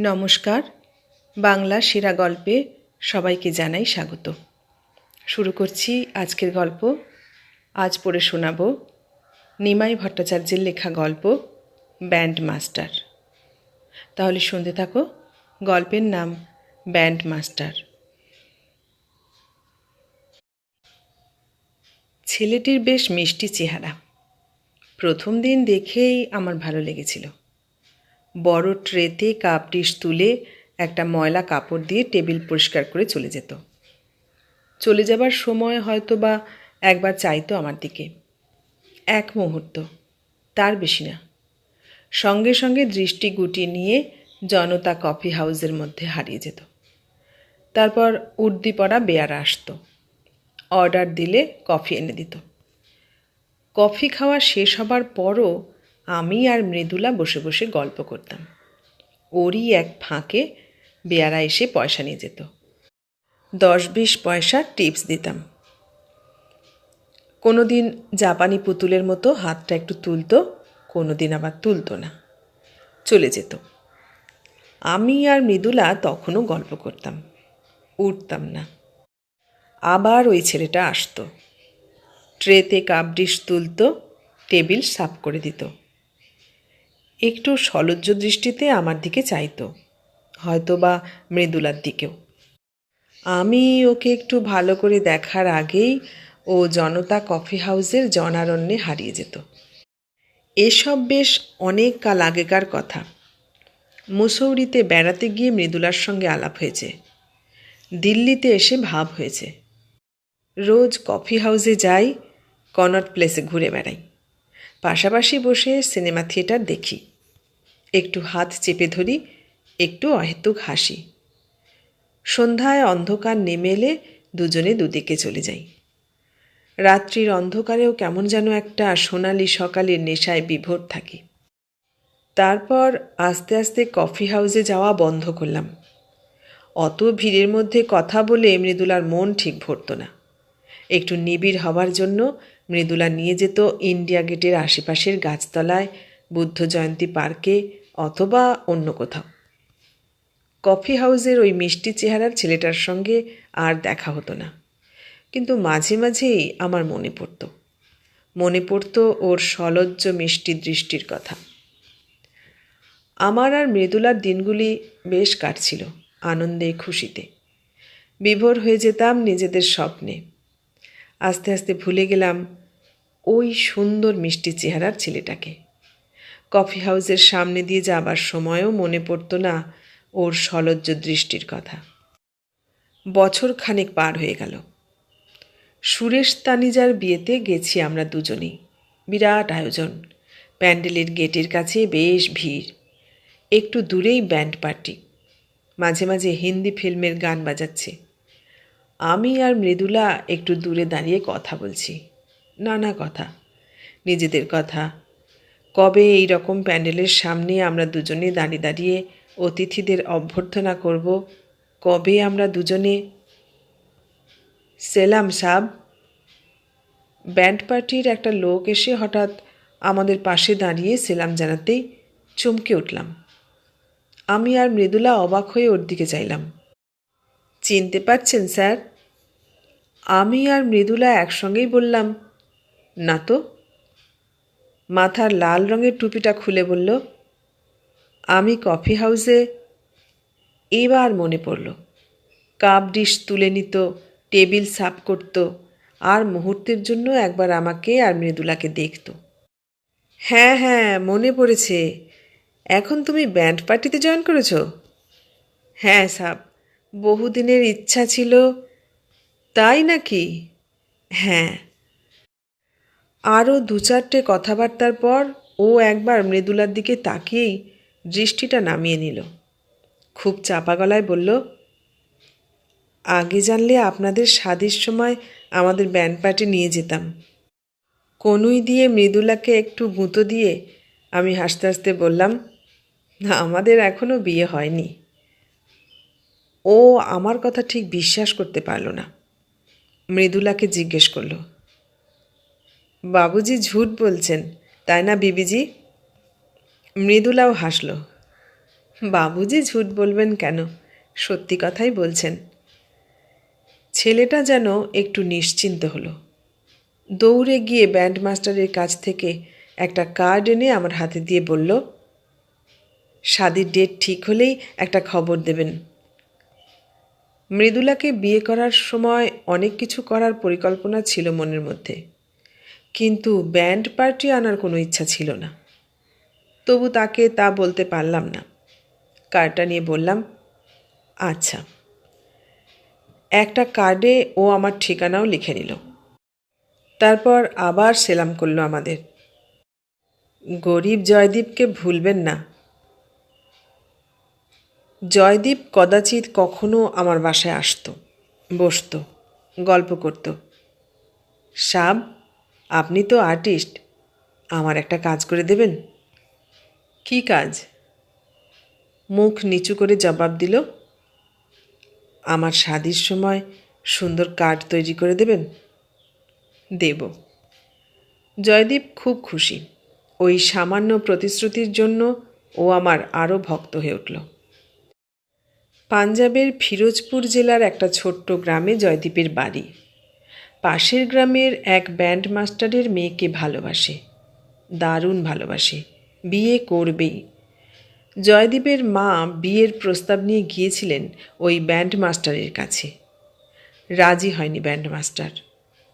নমস্কার, বাংলা সেরা গল্পে সবাইকে জানাই স্বাগত। শুরু করছি আজকের গল্প। আজ পড়ে শোনাব নিমাই ভট্টাচার্যের লেখা গল্প ব্যান্ড মাস্টার তাহলে শুনতে থাকো, গল্পের নাম ব্যান্ড মাস্টার ছেলেটির বেশ মিষ্টি চেহারা। প্রথম দিন দেখেই আমার ভালো লেগেছিল। বড় ট্রেতে কাপ ডিশ তুলে একটা ময়লা কাপড় দিয়ে টেবিল পরিষ্কার করে চলে যেত। চলে যাবার সময় হয়তো বা একবার চাইতো আমার দিকে। এক মুহূর্ত, তার বেশি না। সঙ্গে সঙ্গে দৃষ্টি গুটিয়ে নিয়ে জনতা কফি হাউসের মধ্যে হারিয়ে যেত। তারপর উর্দি পড়া বেয়ারা আসতো। অর্ডার দিলে কফি এনে দিত। কফি খাওয়া শেষ হবার পরও আমি আর মৃদুলা বসে বসে গল্প করতাম। ওরই এক ফাঁকে বেয়ারা এসে পয়সা নিয়ে যেত। দশ বিশ পয়সা টিপস দিতাম। কোনো দিন জাপানি পুতুলের মতো হাতটা একটু তুলতো কোনো দিন আবার তুলতো না। চলে যেত। আমি আর মৃদুলা তখনও গল্প করতাম। উঠতাম না। আবার ওই ছেলেটা আসতো। ট্রেতে কাপ ডিশ তুলতো, টেবিল সাফ করে দিত। একটু সলজ্জ দৃষ্টিতে আমার দিকে চাইতো হয়তো বা মৃদুলার দিকেও। আমি ওকে একটু ভালো করে দেখার আগেই ও জনতা কফি হাউসের জনারণ্যে হারিয়ে যেত। এসব বেশ অনেক কাল আগেকার কথা। মুসৌরিতে বেড়াতে গিয়ে মৃদুলার সঙ্গে আলাপ হয়েছে। দিল্লিতে এসে ভাব হয়েছে। রোজ কফি হাউসে যাই কনট প্লেসে ঘুরে বেড়াই। পাশাপাশি বসে সিনেমা থিয়েটার দেখি। একটু হাত চেপে ধরি, একটু অহেতুক হাসি। সন্ধ্যায় অন্ধকার নেমে এলে দুজনে দুদিকে চলে যাই। রাত্রির অন্ধকারেও কেমন যেন একটা সোনালি সকালের নেশায় বিভোর থাকি। তারপর আস্তে আস্তে কফি হাউসে যাওয়া বন্ধ করলাম। অত ভিড়ের মধ্যে কথা বলে মৃদুলার মন ঠিক ভরত না। একটু নিবিড় হবার জন্য মৃদুলা নিয়ে যেত ইন্ডিয়া গেটের আশেপাশের গাছতলায় বুদ্ধ জয়ন্তী পার্কে অথবা অন্য কোথাও। কফি হাউসের ওই মিষ্টি চেহারার ছেলেটার সঙ্গে আর দেখা হতো না। কিন্তু মাঝে মাঝেই আমার মনে পড়ত। মনে পড়ত ওর সলজ্জ মিষ্টি দৃষ্টির কথা। আমার আর মৃদুলার দিনগুলি বেশ কাটছিল, আনন্দে, খুশিতে। বিভোর হয়ে যেতাম নিজেদের স্বপ্নে। আস্তে আস্তে ভুলে গেলাম ওই সুন্দর মিষ্টি চেহারার ছেলেটাকে। কফি হাউসের সামনে দিয়ে যাবার সময়ও মনে পড়তো না ওর সলজ্জ দৃষ্টির কথা। বছর খানেক পার হয়ে গেল। সুরেশ তানিজার বিয়েতে গেছি আমরা দুজনেই। বিরাট আয়োজন। প্যান্ডেলের গেটের কাছে বেশ ভিড়। একটু দূরেই ব্যান্ড পার্টি। মাঝে মাঝে হিন্দি ফিল্মের গান বাজাচ্ছে। আমি আর মৃদুলা একটু দূরে দাঁড়িয়ে কথা বলছি। নানা কথা। নিজেদের কথা কবে এই রকম প্যান্ডেলের সামনে আমরা দুজনে দাঁড়িয়ে দাঁড়িয়ে অতিথিদের অভ্যর্থনা করব? কবে আমরা দুজনে? সেলাম সাব। ব্যান্ড পার্টির একটা লোক এসে হঠাৎ আমাদের পাশে দাঁড়িয়ে সেলাম জানাতেই চমকে উঠলাম। আমি আর মৃদুলা অবাক হয়ে ওর দিকে চাইলাম। চিনতে পারছেন, স্যার? আমি আর মৃদুলা একসঙ্গেই বললাম, না তো। মাথার লাল রঙের টুপিটা খুলে বলল, আমি কফি হাউসে এবার মনে পড়ল। কাপ ডিশ তুলে নিত, টেবিল সাফ করত, আর মুহূর্তের জন্য একবার আমাকে আর মৃদুলাকে দেখত। হ্যাঁ হ্যাঁ মনে পড়েছে। এখন তুমি ব্যান্ড পার্টিতে জয়েন করেছ? হ্যাঁ সাব। বহুদিনের ইচ্ছা ছিল, তাই নাকি? হ্যাঁ আরও দু চারটে কথাবার্তার পর ও একবার মৃদুলার দিকে তাকিয়েই দৃষ্টিটা নামিয়ে নিল। খুব চাপা গলায় বলল, আগে জানলে আপনাদের স্বাদের সময় আমাদের ব্যান্ড পার্টি নিয়ে যেতাম। কনুই দিয়ে মৃদুলাকে একটু গুঁতো দিয়ে আমি হাসতে হাসতে বললাম, না, আমাদের এখনও বিয়ে হয়নি। ও আমার কথা ঠিক বিশ্বাস করতে পারল না। মৃদুলাকে জিজ্ঞেস করল বাবুজি ঝুট বলছেন, তাই না বিবিজি? মৃদুলাও হাসল। বাবুজি ঝুট বলবেন কেন? সত্যি কথাই বলছেন। ছেলেটা যেন একটু নিশ্চিন্ত হলো। দৌড়ে গিয়ে ব্যান্ড মাস্টারের কাছ থেকে একটা কার্ড এনে আমার হাতে দিয়ে বলল শাদির ডেট ঠিক হলেই একটা খবর দেবেন। মৃদুলাকে বিয়ে করার সময় অনেক কিছু করার পরিকল্পনা ছিল মনের মধ্যে। কিন্তু ব্যান্ড পার্টি আনার কোনো ইচ্ছা ছিল না। তবু তাকে তা বলতে পারলাম না। কার্ডটা নিয়ে বললাম আচ্ছা। একটা কার্ডে ও আমার ঠিকানাও লিখে নিল। তারপর আবার সেলাম করল আমাদের। গরিব জয়দীপকে ভুলবেন না। জয়দীপ কদাচিৎ কখনো আমার বাসায় আসতো, বসতো, গল্প করত। সাব আপনি তো আর্টিস্ট। আমার একটা কাজ করে দেবেন? কি কাজ? মুখ নিচু করে জবাব দিল, আমার শাদির সময় সুন্দর কার্ড তৈরি করে দেবেন? দেব। জয়দীপ খুব খুশি। ওই সামান্য প্রতিশ্রুতির জন্য ও আমার আরও ভক্ত হয়ে উঠল। পাঞ্জাবের ফিরোজপুর জেলার একটা ছোট্ট গ্রামে জয়দীপের বাড়ি। পাশের গ্রামের এক ব্যান্ড মাস্টারের মেয়েকে ভালোবাসে। দারুণ ভালোবাসে। বিয়ে করবেই। জয়দীপের মা বিয়ের প্রস্তাব নিয়ে গিয়েছিলেন ওই ব্যান্ড মাস্টারের কাছে। রাজি হয়নি ব্যান্ড মাস্টার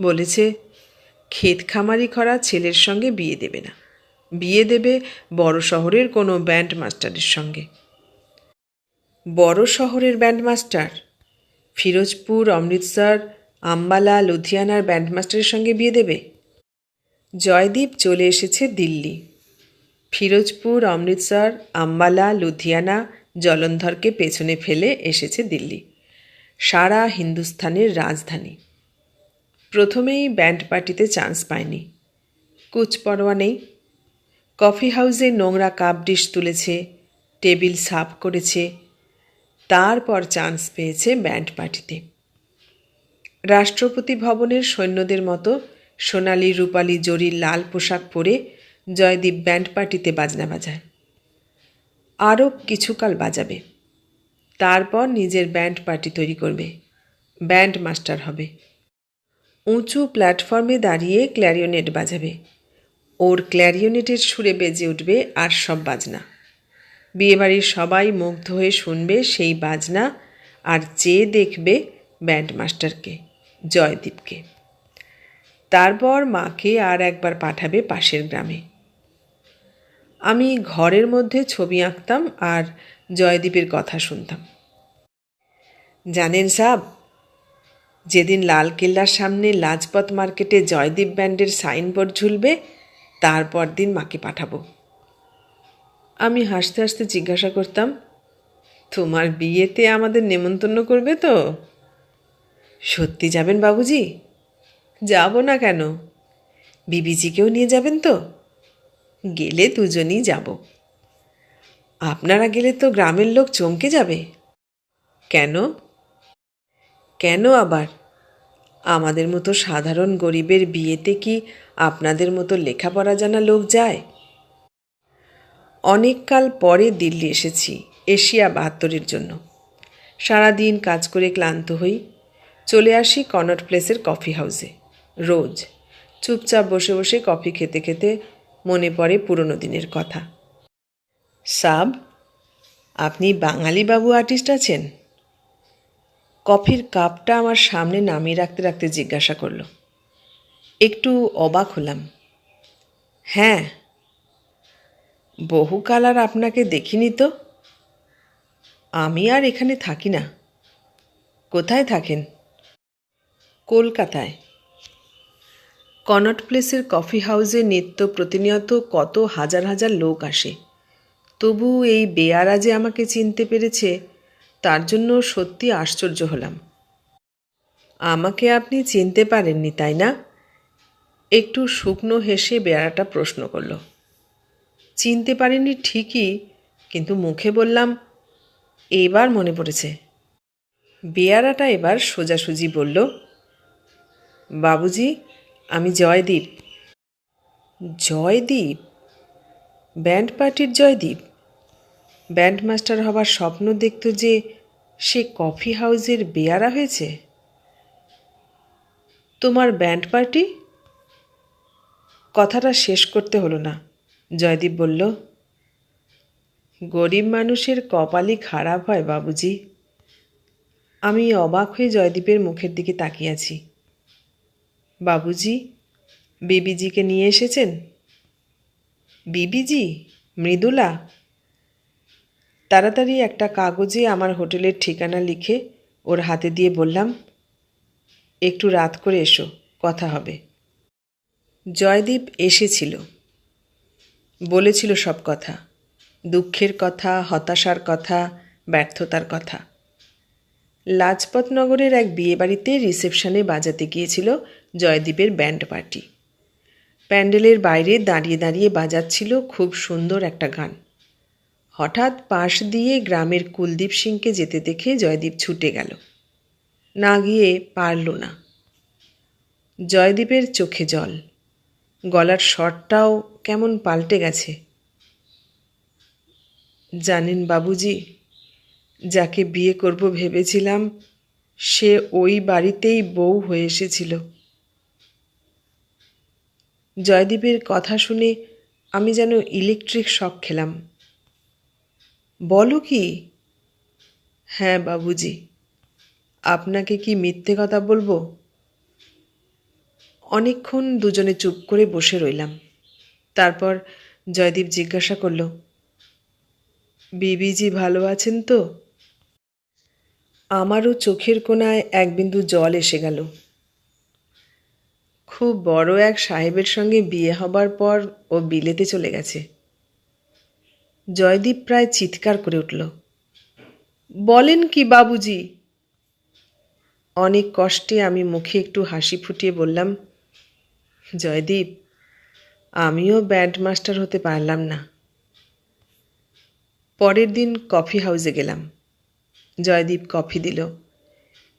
বলেছে, ক্ষেত খামারি করা ছেলের সঙ্গে বিয়ে দেবে না। বিয়ে দেবে বড় শহরের কোনো ব্যান্ড মাস্টারের সঙ্গে। বড় শহরের ব্যান্ড মাস্টার ফিরোজপুর, অমৃতসর আম্বালা, লুধিয়ানার ব্যান্ডমাস্টারের সঙ্গে বিয়ে দেবে? জয়দীপ চলে এসেছে দিল্লি। ফিরোজপুর, অমৃতসর, আম্বালা, লুধিয়ানা, জলন্ধরকে পেছনে ফেলে এসেছে দিল্লি। সারা হিন্দুস্থানের রাজধানী। প্রথমেই ব্যান্ড পার্টিতে চান্স পায়নি। কুচ পরোয়া নেই। কফি হাউসে নোংরা কাপ ডিশ তুলেছে, টেবিল সাফ করেছে, তারপর চান্স পেয়েছে ব্যান্ড পার্টিতে। রাষ্ট্রপতি ভবনের সৈন্যদের মতো সোনালি, রূপালি, জরির লাল পোশাক পরে জয়দীপ ব্যান্ড পার্টিতে বাজনা বাজায়। আরও কিছুকাল বাজাবে। তারপর নিজের ব্যান্ড পার্টি তৈরি করবে। ব্যান্ড মাস্টার হবে। উঁচু প্ল্যাটফর্মে দাঁড়িয়ে ক্ল্যারিওনেট বাজাবে। ওর ক্ল্যারিওনেটের সুরে বেজে উঠবে আর সব বাজনা। বিয়েবাড়ির সবাই মুগ্ধ হয়ে শুনবে সেই বাজনা আর চেয়ে দেখবে ব্যান্ড মাস্টারকে। জয়দীপকে। তারপর মাকে আর একবার পাঠাবে পাশের গ্রামে। আমি ঘরের মধ্যে ছবি আঁকতাম আর জয়দীপের কথা শুনতাম। জানেন সাব, যেদিন লালকেল্লার সামনে লাজপত মার্কেটে জয়দীপ ব্যান্ডের সাইনবোর্ড ঝুলবে, তারপর দিন মাকে পাঠাবো। আমি হাসতে হাসতে জিজ্ঞাসা করতাম, তোমার বিয়েতে আমাদের নেমন্তন্ন করবে তো? সত্যি যাবেন বাবুজি? যাব না কেন? বিবিজিকেও নিয়ে যাবেন তো? গেলে দুজনই যাব। আপনারা গেলে তো গ্রামের লোক চমকে যাবে। কেন? কেন আবার? আমাদের মতো সাধারণ গরিবের বিয়েতে কি আপনাদের মতো লেখাপড়া জানা লোক যায়? অনেককাল পরে দিল্লি এসেছি, এশিয়া বাহাত্তরের জন্য। সারাদিন কাজ করে ক্লান্ত হই চলে আসি কনট প্লেসের কফি হাউসে। রোজ চুপচাপ বসে বসে কফি খেতে খেতে মনে পড়ে পুরনো দিনের কথা। সাব, আপনি বাঙালি বাবু আর্টিস্ট আছেন? কফির কাপটা আমার সামনে নামিয়ে রাখতে রাখতে জিজ্ঞাসা করল। একটু অবাক হলাম। হ্যাঁ বহুকাল আর আপনাকে দেখিনি তো? আমি আর এখানে থাকি না। কোথায় থাকেন? কলকাতায়। কনট প্লেসের কফি হাউসে নিত্য প্রতিনিয়ত কত হাজার হাজার লোক আসে। তবু এই বেয়ারা যে আমাকে চিনতে পেরেছে, তার জন্য সত্যি আশ্চর্য হলাম। আমাকে আপনি চিনতে পারেননি, তাই না? একটু শুকনো হেসে বেয়ারাটা প্রশ্ন করল। চিনতে পারিনি ঠিকই, কিন্তু মুখে বললাম, এবার মনে পড়েছে। বেয়ারাটা এবার সোজাসুজি বলল বাবুজি, আমি জয়দীপ। জয়দীপ? ব্যান্ড পার্টির জয়দীপ? ব্যান্ড মাস্টার হবার স্বপ্ন দেখত যে সে কফি হাউসের বেয়ারা হয়েছে। তোমার ব্যান্ড পার্টি? কথাটা শেষ করতে হলো না। জয়দীপ বলল, গরিব মানুষের কপালই খারাপ হয় বাবুজি। আমি অবাক হয়ে জয়দীপের মুখের দিকে তাকিয়েছি বাবুজি, বিবিজিকে নিয়ে এসেছেন? বিবিজি, মৃদুলা। তাড়াতাড়ি একটা কাগজে আমার হোটেলের ঠিকানা লিখে ওর হাতে দিয়ে বললাম, একটু রাত করে এসো, কথা হবে। জয়দীপ এসেছিল। বলেছিল সব কথা। দুঃখের কথা, হতাশার কথা, ব্যর্থতার কথা। লাজপতনগরের এক বিয়েবাড়িতে রিসেপশনে বাজাতে গিয়েছিল জয়দীপের ব্যান্ড পার্টি। প্যান্ডেলের বাইরে দাঁড়িয়ে দাঁড়িয়ে বাজাচ্ছিল খুব সুন্দর একটা গান। হঠাৎ পাশ দিয়ে গ্রামের কুলদীপ সিংকে যেতে দেখে জয়দীপ ছুটে গেল। না গিয়ে পারল না। জয়দীপের চোখে জল। গলার স্বরটাও কেমন পাল্টে গেছে। জানেন বাবুজি, যাকে বিয়ে করব ভেবেছিলাম, সে ওই বাড়িতেই বউ হয়ে এসেছিল। জয়দীপের কথা শুনে আমি যেন ইলেকট্রিক শক খেলাম। বলো কি? হ্যাঁ বাবুজি। আপনাকে কি মিথ্যে কথা বলব? অনেকক্ষণ দুজনে চুপ করে বসে রইলাম। তারপর জয়দীপ জিজ্ঞাসা করল, বিবিজি ভালো আছেন তো? আমারও চোখের কোনায় এক বিন্দু জল এসে গেল। খুব বড় এক সাহেবের সঙ্গে বিয়ে হবার পর ও বিলেতে চলে গেছে। জয়দীপ প্রায় চিৎকার করে উঠল, বলেন কি বাবুজি? অনেক কষ্টে আমি মুখে একটু হাসি ফুটিয়ে বললাম, জয়দীপ, আমিও ব্যান্ড মাস্টার হতে পারলাম না। পরের দিন কফি হাউসে গেলাম। জয়দীপ কফি দিল,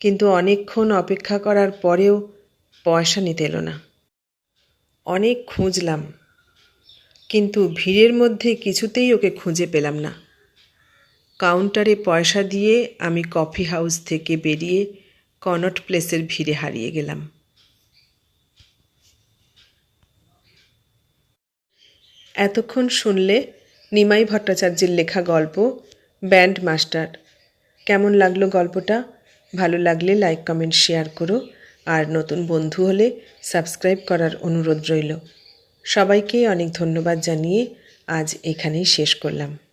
কিন্তু অনেকক্ষণ অপেক্ষা করার পরেও পয়সা নিতে এলো না। অনেক খুঁজলাম, কিন্তু ভিড়ের মধ্যে কিছুতেই ওকে খুঁজে পেলাম না। কাউন্টারে পয়সা দিয়ে আমি কফি হাউস থেকে বেরিয়ে কনট প্লেসের ভিড়ে হারিয়ে গেলাম। এতক্ষণ শুনলে নিমাই ভট্টাচার্যের লেখা গল্প, ব্যান্ড মাস্টার। কেমন লাগল গল্পটা? ভালো লাগলে লাইক, কমেন্ট, শেয়ার করো। আর নতুন বন্ধু হলে সাবস্ক্রাইব করার অনুরোধ রইল। সবাইকে অনেক ধন্যবাদ জানিয়ে আজ এখানেই শেষ করলাম।